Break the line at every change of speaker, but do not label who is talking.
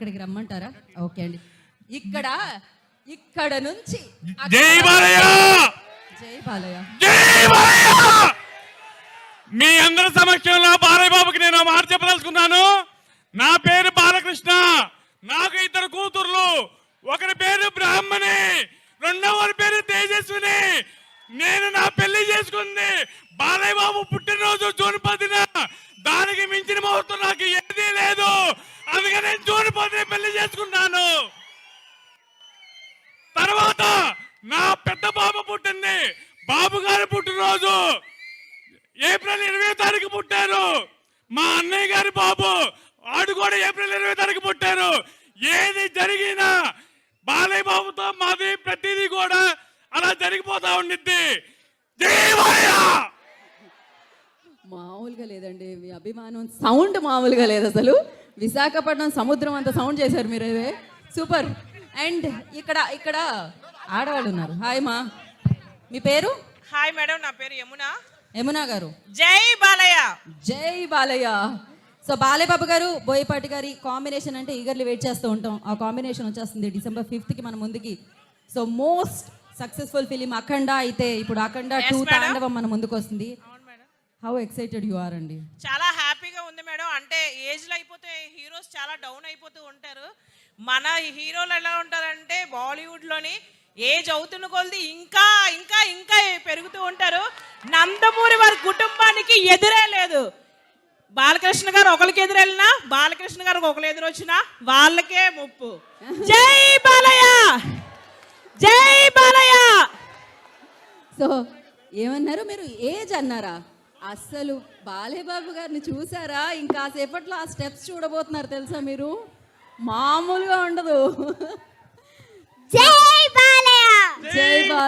అక్కడికి రమ్మంటారా? ఓకే అండి. ఇక్కడ ఇక్కడ నుంచి
జై బాలయ్య!
జై బాలయ్య.
జై బాలయ్య! మీ అందరి సమక్షంలో బాలయ్య బాబుకి నేను మాట చెప్పదలుచుకున్నాను. నా పేరు బాలకృష్ణ. నాకు ఇద్దరు కూతుర్లు. ఒకరి పేరు బ్రాహ్మణి. రెండవ పేరు తేజస్విని. నేను నా పెళ్ళి చేసుకుంది బాలయ్య బాబు పుట్టినరోజు జూన్ పదిన దానికి మించిన ముహూర్తం నాకు ఏదీ లేదు అందుకని నేను జూన్ పదిన తర్వాత నా పెద్ద బాబు పుట్టింది. బాబు గారి పుట్టినరోజు ఏప్రిల్ ఇరవై తారీఖు పుట్టారు. మా అన్నయ్య గారి బాబు ఆడు కూడా ఏప్రిల్ ఇరవై తారీఖు పుట్టారు. ఏది జరిగినా బాలయ్య బాబుతో మాది ప్రతిదీ కూడా అలా జరిగిపోతా ఉండిద్ది.
మామూలుగా లేదండి. మీ అభిమానం సౌండ్ మామూలుగా లేదు అసలు. విశాఖపట్నం సముద్రం అంత సౌండ్ చేశారు మీరు ఇదే. సూపర్ అండ్ ఇక్కడ ఇక్కడ ఆడవాళ్ళు ఉన్నారు. హాయ్ మా మీ పేరు?
హాయ్ మేడం నా పేరు యమున.
యమునా గారు.
జై బాలయ్య.
జై బాలయ్య. సో బాలయ్య బాబు గారు బోయపాటి గారి కాంబినేషన్ అంటే ఈగర్లీ వెయిట్ చేస్తూ ఉంటాం. ఆ కాంబినేషన్ వచ్చేస్తుంది డిసెంబర్ ఫిఫ్త్కి మన ముందుకి. So most successful film Akhanda అయితే ఇప్పుడు అఖండ టూ. తాండవం మన ముందుకు వస్తుంది హౌ ఎక్సైటెడ్ యు ఆర్ అండి.
చాలా హ్యాపీగా ఉంది మేడం. అంటే ఏజ్లో అయిపోతే హీరోస్ చాలా డౌన్ అయిపోతూ ఉంటారు. మన హీరోలు ఎలా ఉంటారంటే బాలీవుడ్లోని ఏజ్ అవుతున్న కొలది ఇంకా ఇంకా ఇంకా పెరుగుతూ ఉంటారు. నందమూరి వారి కుటుంబానికి ఎదురే లేదు. బాలకృష్ణ గారు ఒకరికి ఎదురెళ్ళినా బాలకృష్ణ గారికి ఒకరు ఎదురొచ్చినా వాళ్ళకే ముప్పు. జై బాలయ్య! జై బాలయ్య!
సో ఏమన్నారు మీరు? ఏజ్ అన్నారా? అస్సలు బాలేబాబు గారిని చూసారా? ఇంకా సేపట్లో ఆ స్టెప్స్ చూడబోతున్నారు తెలుసా మీరు? మామూలుగా ఉండదు. జై